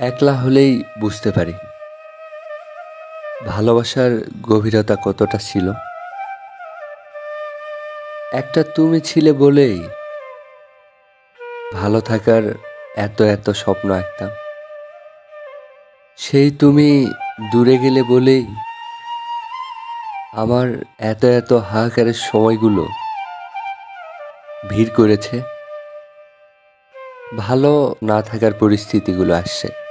একলা হলেই বুঝতে পারি। ভালোবাসার গভীরতা কতটা ছিল? একটা তুমি ছিলে বলেই ভালো থাকার এত এত স্বপ্ন আঁকতাম। সেই তুমি দূরে গেলে বলেই আমার এত এত হাহাকারের সময়গুলো ভিড় করেছে। ভালো না থাকার পরিস্থিতিগুলো আসছে।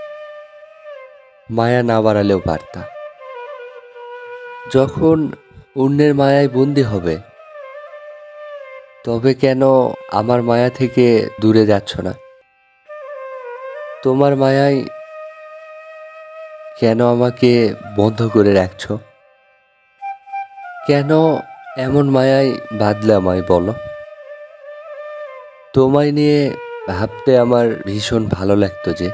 মায়া না বাড়ালেও পারতা যখন অন্যের মায়ায় বন্দি হবে, তবে কেন আমার মায়া থেকে দূরে যাচ্ছ না? তোমার মায়ায় কেন আমাকে বন্ধ করে রাখছো? কেন এমন মায়ায় বাদলে আমায় বলো? তোমায় নিয়ে ভাবতে আমার ভীষণ ভালো লাগতো যে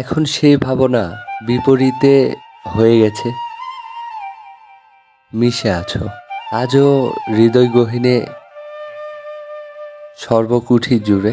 এখন সেই ভাবনা বিপরীতে হয়ে গেছে। মিশে আছো। আজও হৃদয় গহিনে সর্বকুঠি জুড়ে।